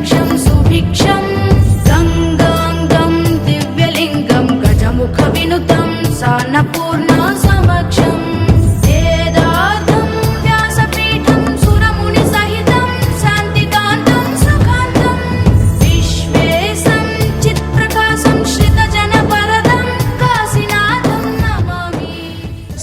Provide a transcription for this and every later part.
వక్షం సుభిక్షం గంగాంగం దివ్యలింగం గజముఖ వినుతం సాన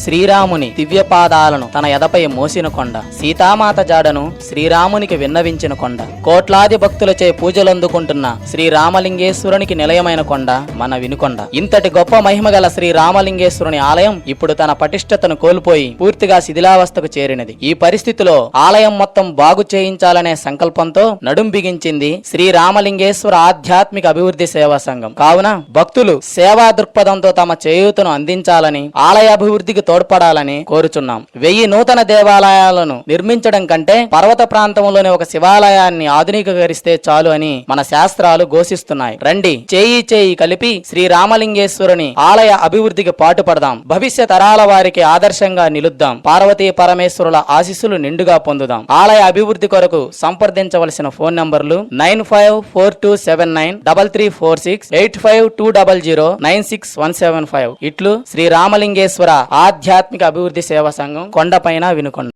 శ్రీరాముని దివ్యపాదాలను తన ఎదపై మోసిన కొండ. సీతామాత జాడను శ్రీరామునికి విన్నవించిన కొండ. కోట్లాది భక్తులచే పూజలందుకుంటున్న శ్రీరామలింగేశ్వరునికి నిలయమైన కొండ మన వినుకొండ. ఇంతటి గొప్ప మహిమ గల శ్రీరామలింగేశ్వరుని ఆలయం ఇప్పుడు తన పటిష్టతను కోల్పోయి పూర్తిగా శిథిలావస్థకు చేరినది. ఈ పరిస్థితిలో ఆలయం మొత్తం బాగు చేయించాలనే సంకల్పంతో నడుం బిగించింది శ్రీరామలింగేశ్వర ఆధ్యాత్మిక అభివృద్ధి సేవా సంఘం. కావున భక్తులు సేవా దృక్పథంతో తమ చేయూతను అందించాలని ఆలయ అభివృద్ధికి తోడ్పడాలని కోరుచున్నాం. వెయ్యి నూతన దేవాలయాలను నిర్మించడం కంటే పర్వత ప్రాంతంలోని ఒక శివాలయాన్ని ఆధునికీకరిస్తే చాలు అని మన శాస్త్రాలు ఘోషిస్తున్నాయి. రండి చేయి చేయి కలిపి శ్రీ రామలింగేశ్వరుని ఆలయ అభివృద్ధికి పాటుపడదాం. భవిష్య తరాల వారికి ఆదర్శంగా నిలుద్దాం. పార్వతీ పరమేశ్వరుల ఆశీస్సులు నిండుగా పొందుదాం. ఆలయ అభివృద్ధి కొరకు సంప్రదించవలసిన ఫోన్ నంబర్లు nine five four two seven nine double three four six eight five two double zero nine six one seven five. ఇట్లు శ్రీ రామలింగేశ్వర ఆధ్యాత్మిక అభివృద్ధి సేవా సంఘం కొండపైన వినుకొండ.